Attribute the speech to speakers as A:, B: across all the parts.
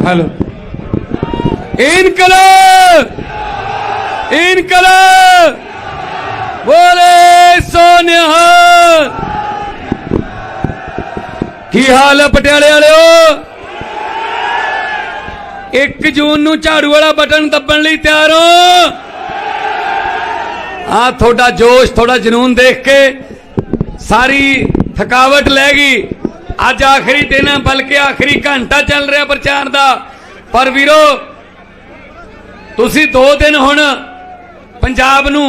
A: Hello इनकलाब इनकलाब बोले सोनिया ਕੀ ਹਾਲ ਹੈ ਪਟਿਆਲੇ ਵਾਲਿਓ 1 ਜੂਨ ਨੂੰ ਝਾੜੂ ਵਾਲਾ ਬਟਨ ਦੱਬਣ ਲਈ ਤਿਆਰ ਹੋ ਆ ਤੁਹਾਡਾ ਜੋਸ਼ ਤੁਹਾਡਾ ਜਨੂਨ ਦੇਖ ਕੇ ਸਾਰੀ ਥਕਾਵਟ ਲੈ ਗਈ ਅੱਜ ਆਖਰੀ ਦਿਨ ਹੈ ਬਲਕਿ ਆਖਰੀ ਘੰਟਾ ਚੱਲ ਰਿਹਾ ਪ੍ਰਚਾਰ ਦਾ। ਪਰ ਵੀਰੋ, ਤੁਸੀਂ 2 ਦਿਨ ਹੁਣ ਪੰਜਾਬ ਨੂੰ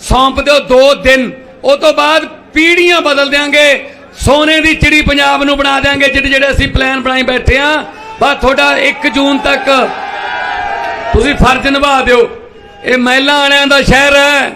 A: ਸੌਂਪ ਦਿਓ 2 ਦਿਨ। ਉਹ ਤੋਂ ਬਾਅਦ ਪੀੜੀਆਂ ਬਦਲ ਦਿਆਂਗੇ, ਸੋਨੇ ਦੀ ਚਿੜੀ ਪੰਜਾਬ ਨੂੰ ਬਣਾ ਦਿਆਂਗੇ ਜਿਹੜੇ ਜਿਹੜੇ ਅਸੀਂ ਪਲਾਨ ਬਣਾਈ ਬੈਠੇ ਆ। ਬਸ ਤੁਹਾਡਾ 1 ਜੂਨ ਤੱਕ ਤੁਸੀਂ ਫਰਜ਼ ਨਿਭਾ ਦਿਓ। ਇਹ ਮਹਿਲਾ ਵਾਲਿਆਂ ਦਾ ਸ਼ਹਿਰ ਹੈ।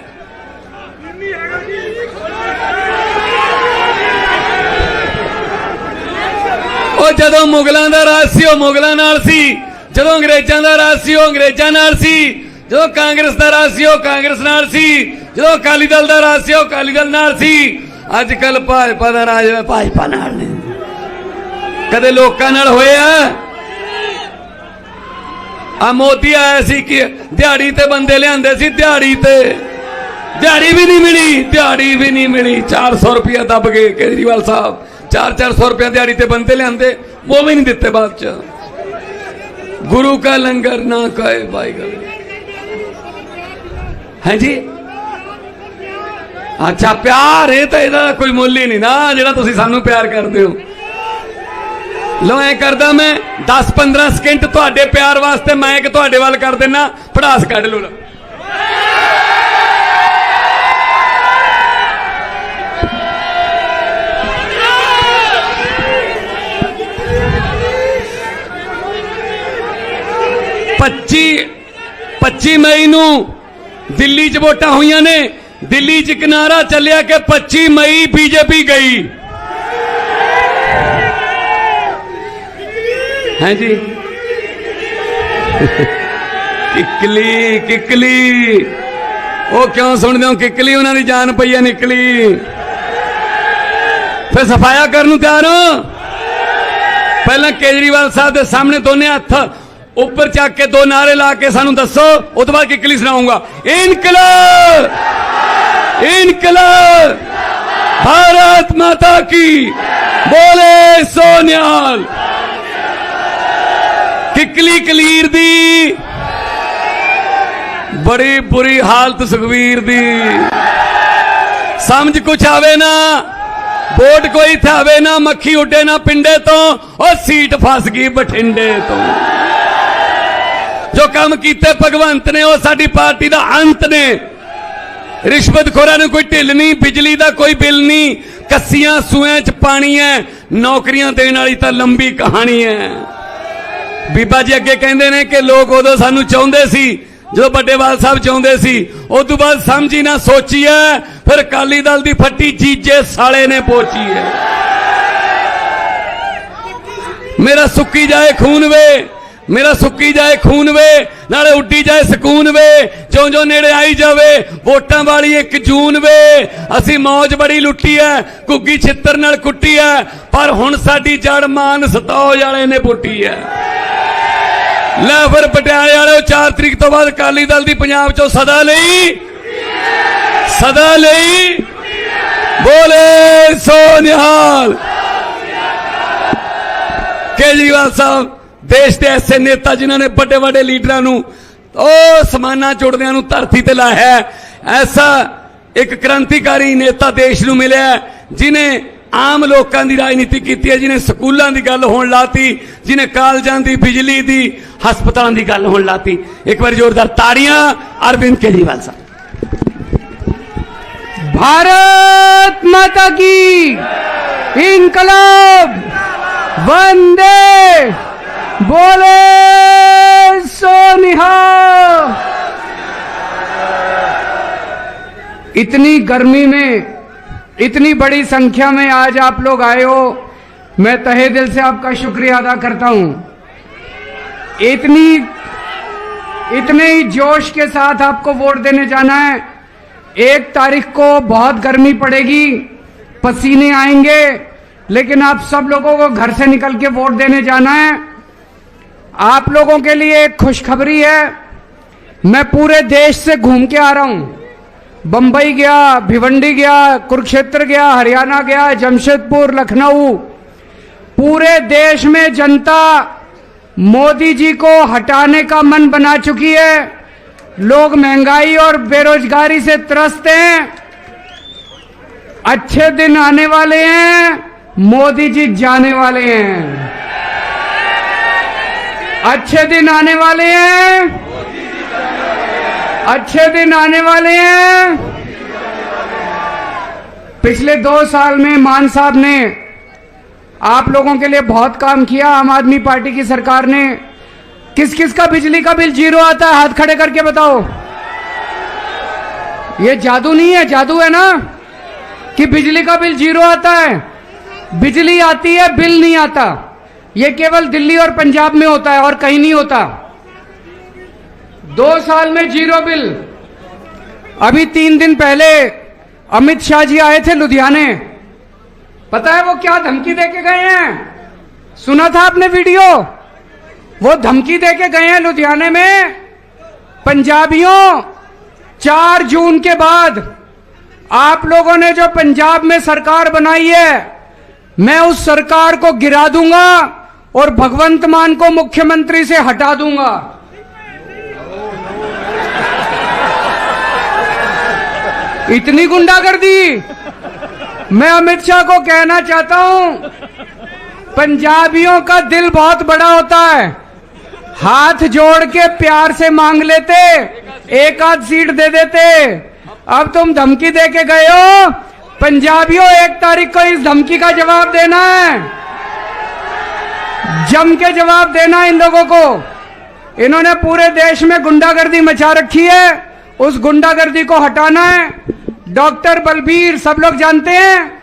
A: ਉਹ ਜਦੋਂ ਮੁਗਲਾਂ ਦਾ ਰਾਜ ਸੀ, ਉਹ ਮੁਗਲਾਂ ਨਾਲ ਸੀ। ਜਦੋਂ ਅੰਗਰੇਜ਼ਾਂ ਦਾ ਰਾਜ ਸੀ, ਉਹ ਅੰਗਰੇਜ਼ਾਂ ਨਾਲ ਸੀ। ਜਦੋਂ ਕਾਂਗਰਸ ਦਾ ਰਾਜ ਸੀ, ਉਹ ਕਾਂਗਰਸ ਨਾਲ ਸੀ। ਜਦੋਂ ਅਕਾਲੀ ਦਲ ਦਾ ਰਾਜ ਸੀ, ਉਹ ਅਕਾਲੀ ਦਲ ਨਾਲ ਸੀ। ਅੱਜ ਕੱਲ ਭਾਜਪਾ ਦਾ ਰਾਜ ਹੈ, ਭਾਜਪਾ ਨਾਲ ਨਹੀਂ ਕਦੇ ਲੋਕਾਂ ਨਾਲ ਹੋਇਆ? ਆ ਮੋਦੀ ਆਇਆ ਸੀ ਕਿ ਦਿਹਾੜੀ ਤੇ ਬੰਦੇ ਲਿਆਂਦੇ ਸੀ, ਦਿਹਾੜੀ ਤੇ। ਦਿਹਾੜੀ ਵੀ ਨਹੀਂ ਮਿਲੀ, ਦਿਹਾੜੀ ਵੀ ਨਹੀਂ ਮਿਲੀ। 400 ਰੁਪਏ ਦੱਬ ਗਏ ਕੇਜਰੀਵਾਲ ਸਾਹਿਬ। 4-400 ਰੁਪਏ ਦਿਹਾੜੀ ਤੇ ਬੰਦੇ ਲਿਆਂਦੇ, ਉਹ ਵੀ ਨਹੀਂ ਦਿੱਤੇ ਬਾਅਦ ਚ। ਗੁਰੂ ਕਾ ਲੰਗਰ ਨਾ ਕਾਏ ਭਾਈ ਗੱਲ ਹਾਂਜੀ ਅੱਛਾ, ਪਿਆਰ, ਇਹ ਤਾਂ ਇਹਦਾ ਕੋਈ ਮੁੱਲ ਹੀ ਨਹੀਂ ਨਾ, ਜਿਹੜਾ ਤੁਸੀਂ ਸਾਨੂੰ ਪਿਆਰ ਕਰਦੇ ਹੋ। ਲੋ ਐ ਕਰਦਾ ਮੈਂ 10 15 ਸਕਿੰਟ ਤੁਹਾਡੇ ਪਿਆਰ ਵਾਸਤੇ ਮੈਂ ਇੱਕ ਤੁਹਾਡੇ ਵੱਲ ਕਰ ਦਿੰਨਾ ਪੜਾਸ ਕੱਢ ਲੋ 25 25 ਮਈ ਨੂੰ ਦਿੱਲੀ 'ਚ ਵੋਟਾਂ ਹੋਈਆਂ ਨੇ। ਦਿੱਲੀ 'ਚ ਕਿਨਾਰਾ ਚੱਲਿਆ ਕਿ 25 ਮਈ ਬੀਜੇਪੀ ਗਈ। ਹਾਂਜੀ ਕਿਕਲੀ ਕਿਕਲੀ। ਉਹ ਕਿਉਂ ਸੁਣਦੇ ਹੋ? ਕਿਕਲੀ ਉਹਨਾਂ ਦੀ ਜਾਨ ਪਈ ਹੈ, ਨਿਕਲੀ। ਫਿਰ ਸਫਾਇਆ ਕਰਨ ਨੂੰ ਤਿਆਰ ਹੋ। ਪਹਿਲਾਂ ਕੇਜਰੀਵਾਲ ਸਾਹਿਬ ਦੇ ਸਾਹਮਣੇ ਦੋਨੇ ਹੱਥ ਉੱਪਰ ਚੱਕ ਕੇ ਦੋ ਨਾਰੇ ਲਾ ਕੇ ਸਾਨੂੰ ਦੱਸੋ ਉਸ ਤੋਂ ਬਾਅਦ ਕਿੱਕਲੀ ਸੁਣਾਉਂਗਾ? ਇਨਕਲਾਬ! ਇਨਕਲਾਬ! ਭਾਰਤ ਮਾਤਾ ਕੀ? ਬੋਲੇ ਸੋਨਿਆਲ! ਕਿੱਕਲੀ ਕਲੀਰ ਦੀ, ਬੜੀ ਬੁਰੀ ਹਾਲਤ ਸੁਖਵੀਰ ਦੀ। ਸਮਝ ਕੁਛ ਆਵੇ ਨਾ, ਵੋਟ ਕੋਈ ਥਾਵੇ ਨਾ, ਮੱਖੀ ਉੱਡੇ ਨਾ ਪਿੰਡੇ ਤੋਂ, ਉਹ ਸੀਟ ਫਸ ਗਈ ਬਠਿੰਡੇ ਤੋਂ। ਜੋ ਕੰਮ ਕੀਤੇ ਭਗਵੰਤ ਨੇ, ਉਹ ਸਾਡੀ ਪਾਰਟੀ ਦਾ ਅੰਤ ਨੇ। ਰਿਸ਼ਵਤਖੋਰਾਂ ਨੂੰ ਕੋਈ ਢਿੱਲ ਨਹੀਂ, ਬਿਜਲੀ ਦਾ ਕੋਈ ਬਿੱਲ ਨਹੀਂ, ਕੱਸੀਆਂ ਸੂਆਂ ਚ ਪਾਣੀ ਹੈ, ਨੌਕਰੀਆਂ ਦੇਣ ਵਾਲੀ ਤਾਂ ਲੰਬੀ ਕਹਾਣੀ ਹੈ। ਬੀਬਾ ਜੀ ਅੱਗੇ ਕਹਿੰਦੇ ਨੇ ਕਿ ਲੋਕ ਉਦੋਂ ਸਾਨੂੰ ਚਾਹੁੰਦੇ ਸੀ, ਜਦੋਂ ਵੱਡੇਵਾਲ ਸਾਹਿਬ ਚਾਹੁੰਦੇ ਸੀ, ਉਸ ਤੋਂ ਬਾਅਦ ਸਮਝੀ ਨਾ ਸੋਚੀ ਹੈ ਫਿਰ ਅਕਾਲੀ ਦਲ ਦੀ ਫੱਟੀ ਜੀਜੇ ਸਾਲੇ ਨੇ ਪੋਚੀ ਹੈ। ਮੇਰਾ ਸੁੱਕੀ ਜਾਏ ਖੂਨ ਵੇ। ਮੇਰਾ ਸੁੱਕੀ ਜਾਏ ਖੂਨ ਵੇ, ਨਾਲੇ ਉੱਡੀ ਜਾਏ ਸਕੂਨ ਵੇ ਜਿਉਂ ਜਿਉਂ ਨੇੜੇ ਆਈ ਜਾਵੇ, ਵੋਟਾਂ ਵਾਲੀ ਇੱਕ ਜੂਨ ਵੇ। ਅਸੀਂ ਮੌਜ ਬੜੀ ਲੁੱਟੀ ਐ, ਘੁੱਗੀ ਛਿੱਤਰ ਨਾਲ ਕੁੱਟੀ ਐ, ਪਰ ਹੁਣ ਸਾਡੀ ਜੜ ਮਾਨ ਸਤੌਜ ਵਾਲੇ ਨੇ ਪੁੱਟੀ ਐ। ਲੈ ਫਿਰ ਪਟਿਆਲੇ ਵਾਲਿਓ 4 ਤਰੀਕ ਤੋਂ ਬਾਅਦ ਅਕਾਲੀ ਦਲ ਦੀ ਪੰਜਾਬ ਚੋਂ ਸਦਾ ਲਈ। ਸਦਾ ਲਈ। ਬੋਲੇ ਸੋਨਿਹਾਲ ਕੇਜਰੀਵਾਲ ਸਾਹਿਬ ਦੇਸ਼ ਦੇ ਐਸੇ ਨੇਤਾ ਜਿਨ੍ਹਾਂ ਨੇ ਵੱਡੇ ਵੱਡੇ ਲੀਡਰਾਂ ਨੂੰ ਉਹ ਸਮਾਨਾ ਚੁੜਦਿਆਂ ਨੂੰ ਧਰਤੀ ਤੇ ਲਾਇਆ ਹੈ। ਐਸਾ ਇੱਕ ਕ੍ਰਾਂਤੀਕਾਰੀ ਨੇਤਾ ਦੇਸ਼ ਨੂੰ ਮਿਲਿਆ ਹੈ, ਜਿਨੇ ਆਮ ਲੋਕਾਂ ਦੀ ਰਾਜਨੀਤੀ ਕੀਤੀ ਹੈ ਜਿਨੇ ਸਕੂਲਾਂ ਦੀ ਗੱਲ ਹੋਣ ਲਾਤੀ ਜਿਨੇ ਕਾਲਜਾਂ ਦੀ ਬਿਜਲੀ ਦੀ ਹਸਪਤਾਲਾਂ ਦੀ ਗੱਲ ਹੋਣ ਲਾਤੀ ਇੱਕ ਵਾਰ ਜ਼ੋਰਦਾਰ ਤਾੜੀਆਂ ਅਰਵਿੰਦ ਕੇਜਰੀਵਾਲ ਸਾਹਿਬ
B: भारत माता की इनकलाब वंदे बोले, सोनिहा। इतनी गर्मी में, इतनी बड़ी संख्या में आज आप लोग आए हो, मैं तहे दिल से आपका शुक्रिया अदा करता हूँ। इतनी, इतने ही जोश के साथ आपको वोट देने जाना है। एक तारीख को बहुत गर्मी पड़ेगी, पसीने आएँगे, लेकिन आप सब लोगों को घर से निकल के वोट देने जाना है। आप लोगों के लिए एक खुशखबरी है। मैं पूरे देश से घूम के आ रहा हूँ। बंबई गया, भिवंडी गया, कुरुक्षेत्र गया, हरियाणा गया, जमशेदपुर, लखनऊ। पूरे देश में जनता मोदी जी को हटाने का मन बना चुकी है। लोग महँगाई और बेरोजगारी से त्रस्त हैं। अच्छे दिन आने वाले हैं, मोदी जी जाने वाले हैं। अच्छे दिन आने वाले हैं। अच्छे दिन आने वाले हैं। पिछले दो साल में मान साहब ने आप लोगों के लिए बहुत काम किया, आम आदमी पार्टी की सरकार ने। किस किस का बिजली का बिल ज़ीरो आता है, हाथ खड़े करके बताओ। ये जादू नहीं है, जादू है ना? कि बिजली का बिल ज़ीरो आता है। बिजली आती है, बिल नहीं आता। ये केवल दिल्ली और पंजाब में होता है और कहीं नहीं होता। दो साल में ज़ीरो बिल। अभी तीन दिन पहले अमित शाह जी आए थे लुधियाने। पता है वो क्या धमकी दे के गए हैं? सुना था आपने वीडियो? वो धमकी दे के गए हैं लुधियाने में। पंजाबियों, चार जून के बाद आप लोगों ने जो पंजाब में सरकार बनाई है, मैं उस सरकार को गिरा दूँगा। और भगवंत मान को मुख्यमंत्री से हटा दूँगा। इतनी गुंडागर्दी। मैं अमित शाह को कहना चाहता हूँ, पंजाबियों का दिल बहुत बड़ा होता है। हाथ जोड़ के प्यार से मांग लेते, एक आध सीट दे देते। अब तुम धमकी दे के गए हो। पंजाबियों, एक तारीख को इस धमकी का जवाब देना है। जम के जवाब देना इन लोगों को। इन्होंने पूरे देश में गुंडागर्दी मचा रखी है। उस गुंडागर्दी को हटाना है। डॉक्टर बलबीर, सब लोग जानते हैं?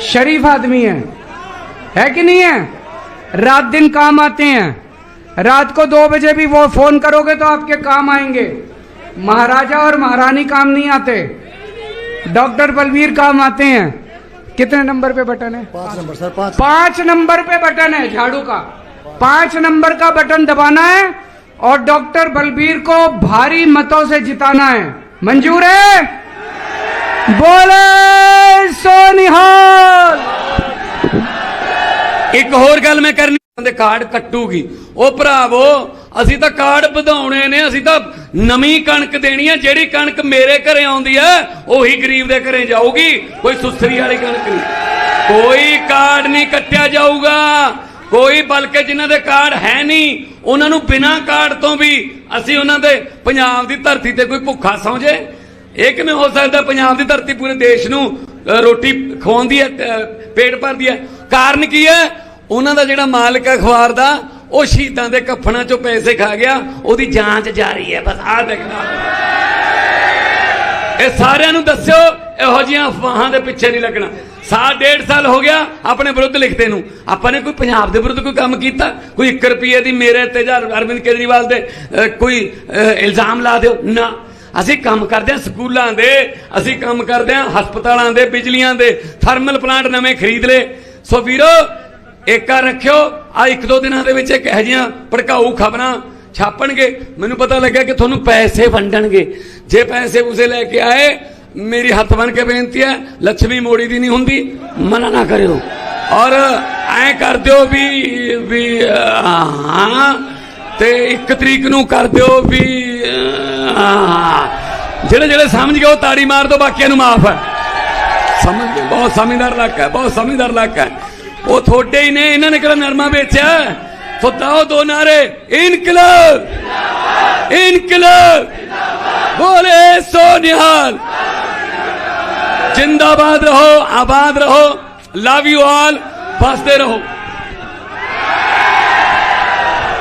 B: शरीफ आदमी है। है कि नहीं है? रात दिन काम आते हैं। रात को दो बजे भी वो फ़ोन करोगे तो आपके काम आएँगे। महाराजा और महारानी काम नहीं आते। डॉक्टर बलबीर काम आते हैं। कितने नंबर पे बटन है
C: पाँच नंबर सर पाँच
B: पांच नंबर पे बटन है झाड़ू का पांच नंबर का बटन दबाना है और डॉक्टर बलबीर को भारी मतों से जिताना है मंजूर है बोले सोनिहाल
A: ਇੱਕ ਹੋਰ ਗੱਲ ਮੈਂ ਕਰਨੀ ਦੇ ਕਾਰਡ ਕੱਟੂਗੀ ਉਹ ਭਰਾਵੋ ਅਸੀਂ ਤਾਂ ਕਾਰਡ ਵਧਾਉਣੇ ਨੇ ਅਸੀਂ ਤਾਂ ਨਵੀਂ ਕਣਕ ਦੇਣੀ ਆ ਜਿਹੜੀ ਕਣਕ ਮੇਰੇ ਘਰੇ ਆਉਂਦੀ ਆ ਉਹੀ ਗਰੀਬ ਦੇ ਘਰੇ ਜਾਊਗੀ, ਕੋਈ ਸੁਸਰੀ ਵਾਲੀ ਕਣਕ ਨਹੀਂ। ਕੋਈ ਕਾਰਡ ਨਹੀਂ ਕੱਟਿਆ ਜਾਊਗਾ, ਕੋਈ ਬਲਕਿ ਜਿਨ੍ਹਾਂ ਦੇ ਕਾਰਡ ਹੈ ਨਹੀਂ, ਉਹਨਾਂ ਨੂੰ ਬਿਨਾਂ ਕਾਰਡ ਤੋਂ ਵੀ ਅਸੀਂ ਉਹਨਾਂ ਦੇ ਪੰਜਾਬ ਦੀ ਧਰਤੀ ਤੇ ਕੋਈ ਭੁੱਖਾ ਸੌਂ ਜੇ ਇਹ ਕਿਵੇਂ ਹੋ ਸਕਦਾ ਪੰਜਾਬ ਦੀ ਧਰਤੀ ਪੂਰੇ ਦੇਸ਼ ਨੂੰ ਰੋਟੀ ਖਵਾਉਂਦੀ ਹੈ ਪੇਟ ਭਰਦੀ ਹੈ? ਕਾਰਨ ਕੀ ਹੈ? ਉਹਨਾਂ ਦਾ ਜਿਹੜਾ ਮਾਲਕ ਹੈ ਅਖਬਾਰ ਦਾ ਉਹ ਸ਼ਹੀਦਾਂ ਦੇ ਕਫਨਾਂ ਚੋਂ ਪੈਸੇ ਖਾ ਗਿਆ, ਉਹਦੀ ਜਾਂਚ ਜਾਰੀ ਹੈ। ਬਸ ਆਹ ਦੇਖਣਾ। ਇਹ ਸਾਰਿਆਂ ਨੂੰ ਦੱਸਿਓ, ਇਹੋ ਜਿਹੀਆਂ ਅਫਵਾਹਾਂ ਦੇ ਪਿੱਛੇ ਨਹੀਂ ਲੱਗਣਾ। ਸਾਲ, ਡੇਢ ਸਾਲ ਹੋ ਗਿਆ, ਆਪਣੇ ਵਿਰੁੱਧ ਲਿਖਦੇ ਨੂੰ। ਆਪਾਂ ਨੇ ਕੋਈ ਪੰਜਾਬ ਦੇ ਵਿਰੁੱਧ ਕੋਈ ਕੰਮ ਕੀਤਾ? ਕੋਈ 1 ਰੁਪਏ ਦੀ ਮੇਰੇ ਤੇ ਜਾਂ ਅਰਵਿੰਦ ਕੇਜਰੀਵਾਲ ਦੇ ਕੋਈ ਇਲਜ਼ਾਮ ਲਾ ਦਿਓ? ਨਾ। ਅਸੀਂ ਕੰਮ ਕਰਦੇ ਹਾਂ ਸਕੂਲਾਂ ਦੇ, ਅਸੀਂ ਕੰਮ ਕਰਦੇ ਹਾਂ ਹਸਪਤਾਲਾਂ ਦੇ, ਬਿਜਲੀਆਂ ਦੇ, ਥਰਮਲ ਪਲਾਂਟ ਨਵੇਂ ਖਰੀਦ ਲਏ। ਸੋ ਵੀਰੋ ਏਕਾ ਰੱਖਿਓ। ਆ ਇੱਕ ਦੋ ਦਿਨਾਂ ਦੇ ਵਿੱਚ ਇੱਕ ਇਹੋ ਜਿਹੀਆਂ ਭੜਕਾਊ ਖਬਰਾਂ ਛਾਪਣਗੇ। ਮੈਨੂੰ ਪਤਾ ਲੱਗਿਆ ਕਿ ਤੁਹਾਨੂੰ ਪੈਸੇ ਵੰਡਣਗੇ। ਜੇ ਪੈਸੇ ਉਸੇ ਲੈ ਕੇ ਆਏ, ਮੇਰੀ ਹੱਥ ਬਣ ਕੇ ਬੇਨਤੀ ਹੈ ਲక్ష్ਮੀ ਮੋੜੀ ਦੀ ਨਹੀਂ ਹੁੰਦੀ, ਮਨਾ ਨਾ ਕਰਿਓ। ਔਰ ਐ ਕਰ ਦਿਓ ਵੀ ਵੀ ਹਾਂ, ਤੇ ਇੱਕ ਤਰੀਕ ਨੂੰ ਕਰ ਦਿਓ ਵੀ ਜਿਹੜੇ ਜਿਹੜੇ ਸਮਝ ਗਏ ਉਹ ਤਾੜੀ ਮਾਰ ਦਿਓ, ਬਾਕੀਆਂ ਨੂੰ ਮਾਫ ਹੈ। ਸਮਝ ਗਏ? ਬਹੁਤ ਸਮਝਦਾਰ ਇਲਾਕਾ ਹੈ, ਬਹੁਤ ਸਮਝਦਾਰ ਇਲਾਕਾ ਹੈ। ਉਹ ਥੋੜੇ ਹੀ ਨੇ ਇਹਨਾਂ ਨੇ ਕਿਹੜਾ ਨਰਮਾ ਵੇਚਿਆ ਸੋ ਦਾਓ ਦੋ ਨਾਰੇ ਇਨਕਲਾਬ ਇਨਕਲਾਬ ਬੋਲੇ ਸੋ ਨਿਹਾਲ जिंदाबाद रहो आबाद रहो लव यू ऑल बसते रहो